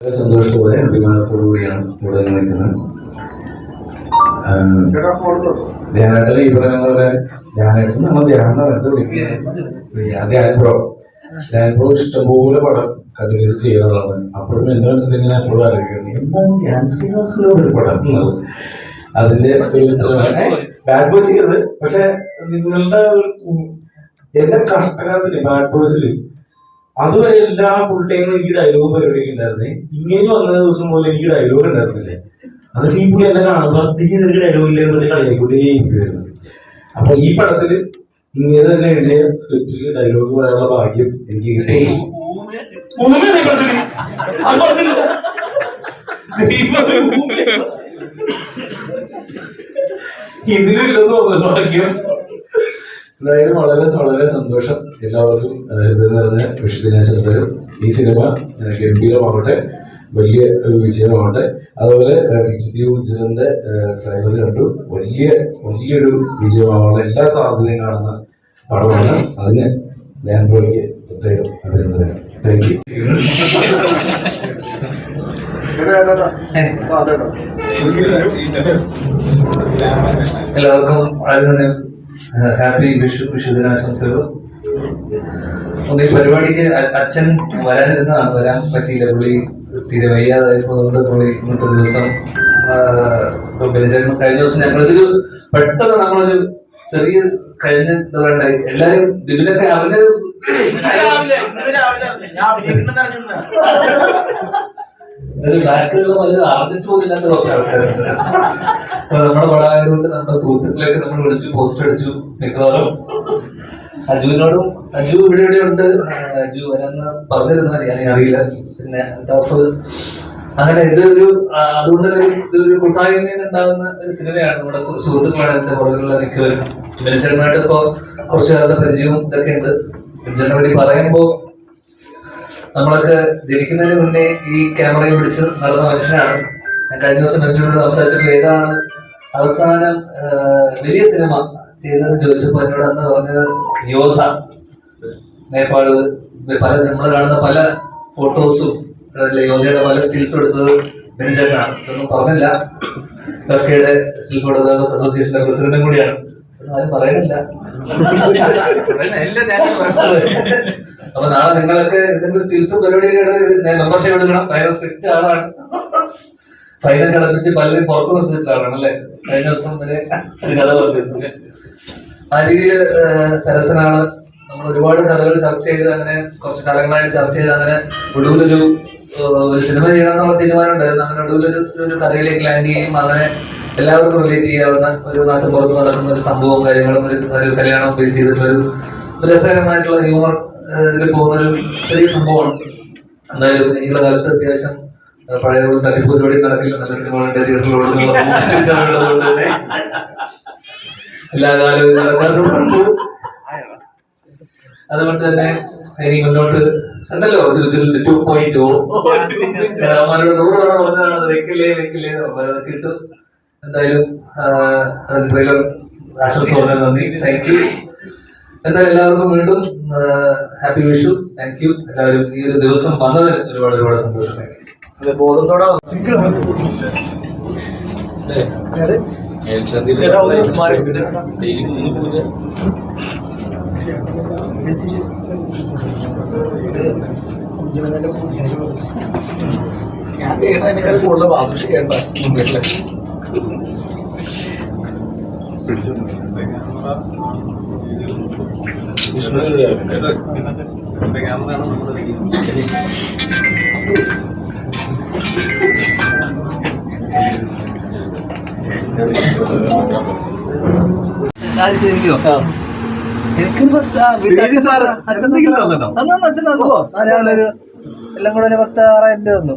വളരെ സന്തോഷത്തോടെ അഭിമാനത്തോടു കൂടിയാണ് ഇവിടെ നിൽക്കുന്നത്. ധ്യാനേട്ടന് പോലെ ധ്യാനേട്ടൻ നമ്മൾ ധ്യാനം ധ്യാനപ്രോ വിളിക്കുന്നത് ധ്യാൻ പ്രോ ധ്യാൻ പ്രോ ഇഷ്ടംപോലെ പടം കണ്ടിന്യൂസ് ചെയ്യുന്നതാണ്. അപ്പോഴും എന്റെ മനസ്സിൽ ഇങ്ങനെ എപ്പോഴും ആലോചിക്കുന്നത് എന്താണ് ധ്യാൻ ശ്രീനിവാസിന്റെ ഒരു പടം എന്നുള്ളത് അതിന്റെ ബാഡ് ബോയ്സ് ചെയ്തത് പക്ഷെ നിങ്ങളുടെ ഒരു എന്റെ കഷ്ടകാലത്തിന് ബാഡ് ബോയ്സിൽ അതുവരെ എല്ലാ ഫുൾ ടൈമും ഈ ഡയലോഗ് പരിപാടിയൊക്കെ ഉണ്ടായിരുന്നേ. ഇങ്ങനെ വന്ന ദിവസം പോലെ എനിക്ക് ഡയലോഗ് ഉണ്ടായിരുന്നില്ലേ? അത് ഈ പുള്ളി എന്നെ കാണുമ്പോൾ എനിക്ക് നിനക്ക് ഡയലോഗ് ഇല്ലേ? എന്ന് കളിയാക്കൊണ്ടേയിരിക്കുമായിരുന്നു അപ്പൊ ഈ പടത്തിൽ ഇങ്ങനെ തന്നെ എഴുതിയ സ്ക്രിപ്റ്റിൽ ഡയലോഗ് പറയാനുള്ള ഭാഗ്യം എനിക്ക് കിട്ടി. ഇതിലില്ലെന്ന് തോന്നുന്നു ഭാഗ്യം എന്തായാലും വളരെ വളരെ സന്തോഷം എല്ലാവർക്കും ഹൃദയം നിറഞ്ഞ വിഷുദിനാശംസകൾ. ഈ സിനിമ ഗംഭീരമാവട്ടെ വലിയ ഒരു വിജയമാവട്ടെ. അതുപോലെ ഉജ്ജലിന്റെ ട്രൈലർ കണ്ടു. വലിയ വലിയൊരു വിജയമാവാനുള്ള എല്ലാ സാധ്യതയും കാണുന്ന പടമാണ്. അതിന് ഞാൻ ബ്രോയ്ക്ക് പ്രത്യേകം അഭിനന്ദനം താങ്ക് യു എല്ലാവർക്കും അഭിനന്ദനം ഹാപ്പി വിഷു വിഷു ദിനാശംസകൾ ഒന്ന് ഈ പരിപാടിക്ക് അച്ഛൻ വരാനിരുന്നതാണ് വരാൻ പറ്റിയില്ല. പുള്ളി തീരെ വയ്യാതായപ്പോഴുകൊണ്ട് പുള്ളി ഇന്നത്തെ ദിവസം ബലിചേട്ടൻ കഴിഞ്ഞ ദിവസം ഞങ്ങളിതൊരു പെട്ടെന്ന് നമ്മളൊരു ചെറിയ കഴിഞ്ഞ എന്താ പറയണ്ടേ? എല്ലാരും ബിബിനൊക്കെ അവന്റെ നമ്മുടെ പടമായതുകൊണ്ട് നമ്മുടെ സുഹൃത്തുക്കളെയൊക്കെ നമ്മൾ വിളിച്ചു പോസ്റ്റ് അടിച്ചു മിക്കവാറും. അജുവിനോടും അജു ഇവിടെ ഇവിടെ ഉണ്ട്. അജു വരാന്ന് പറഞ്ഞിരുന്ന ഞാൻ അറിയില്ല. പിന്നെ ടഫ് അങ്ങനെ ഇതൊരു അതുകൊണ്ട് ഇതൊരു കൂട്ടായ്മയിൽ ഉണ്ടാകുന്ന ഒരു സിനിമയാണ് നമ്മുടെ സുഹൃത്തുക്കളാണ് എന്റെ പുറകിലുള്ള മിക്കവരും. ബെഞ്ചർമായിട്ട് ഇപ്പോ കുറച്ചു കാലത്തെ പരിചയവും ഇതൊക്കെ ഉണ്ട്. പറ്റി പറയുമ്പോ നമ്മളൊക്കെ ജനിക്കുന്നതിന് മുന്നേ ഈ ക്യാമറയിൽ പിടിച്ച് നടന്ന മനുഷ്യനാണ്. ഞാൻ കഴിഞ്ഞ ദിവസം മനുഷ്യനോട് സംസാരിച്ചപ്പോൾ ഏതാണ് അവസാനം വലിയ സിനിമ ചെയ്തതെന്ന് ചോദിച്ചപ്പോൾ എന്നോട് അന്ന് പറഞ്ഞത് യോധ നേപ്പാൾ പല നമ്മൾ കാണുന്ന പല ഫോട്ടോസും യോധയുടെ പല സ്റ്റിൽസും എടുത്തത് ബെഞ്ചാണ് ഇതൊന്നും പറഞ്ഞില്ല. ഫിയുടെ സ്റ്റിൽ ഫോട്ടോഗ്രാഫേഴ്സ് അസോസിയേഷന്റെ പ്രസിഡന്റും കൂടിയാണ്. ആരും പറയുന്നില്ല ഞാൻ. അപ്പൊ നാളെ നിങ്ങൾക്ക് എന്തെങ്കിലും സ്റ്റിൽസ് പരിപാടിയൊക്കെ മെമ്പർഷിപ്പ് എടുക്കണം. ഭയങ്കര സ്ട്രിക്റ്റ് ആളാണ്. ഫൈനൽ കടപ്പിച്ച് പലരും പുറത്തു നിർത്തിയിട്ടാണ് അല്ലെ? കഴിഞ്ഞ ദിവസം വരെ ഒരു കഥ പറഞ്ഞിരുന്നു ആ രീതിയിൽ സരസനാണ് നമ്മൾ ഒരുപാട് കഥകൾ ചർച്ച ചെയ്ത് അങ്ങനെ കുറച്ച് കാലങ്ങളായിട്ട് ചർച്ച ചെയ്ത് അങ്ങനെ ഒടുവിലൊരു ഒരു സിനിമ ചെയ്യണം എന്നുള്ള തീരുമാനം ഉണ്ടായിരുന്നു. അങ്ങനെ ഒടുവിലൊരു ഒരു കഥയിലേക്ക് ലാൻഡ് ചെയ്യും അങ്ങനെ എല്ലാവർക്കും റിലേറ്റ് ചെയ്യാവുന്ന ഒരു നാട്ടിൻ പുറത്ത് നടക്കുന്ന ഒരു സംഭവവും കാര്യങ്ങളും ഒരു ഒരു കല്യാണവും ബേസ് ചെയ്തിട്ടുള്ള ഒരു രസകരമായിട്ടുള്ള ഹ്യൂമർ ഇതിൽ പോകുന്ന ചെറിയ സംഭവമാണ്. എന്തായാലും ഇനിയുള്ള കാലത്ത് അത്യാവശ്യം പഴയ പോലെ തട്ടിപ്പ് പരിപാടി നടക്കില്ല. നല്ല സിനിമകളുടെ തിയേറ്ററിലോടുള്ളത് തന്നെ എല്ലാ കാലവും അതുകൊണ്ട് തന്നെ ഇനി മുന്നോട്ട് ഉണ്ടല്ലോ ടു പോയിന്റ് നൂറ് തവണ വെക്കില്ലേ വെക്കില്ലേ അത് കിട്ടും. എന്തായാലും ആശംസ നന്ദി. താങ്ക് യു എന്തായാലും എല്ലാവർക്കും വീണ്ടും ഹാപ്പി വിഷു. താങ്ക് യു എല്ലാവരും ഈ ഒരു ദിവസം വന്നത് ഒരുപാട് ഒരുപാട് സന്തോഷം. ബോധത്തോടെ ഞാൻ കൂടുതൽ ആഘോഷിക്കേണ്ട കേട്ട വീട്ടിലെ എനിക്കൊരു പത്ത് ആ, വീട്ടിൽ ശ്രീനി സാറ് അച്ഛൻ എന്തെങ്കിലും തന്നിട്ടുണ്ടോ? തന്നു, അച്ഛൻ തന്നു. ഓ. ആ, രാവിലെ എല്ലാം കൂടെ ഒരു പത്ത് ആറായിരം രൂപ വന്നു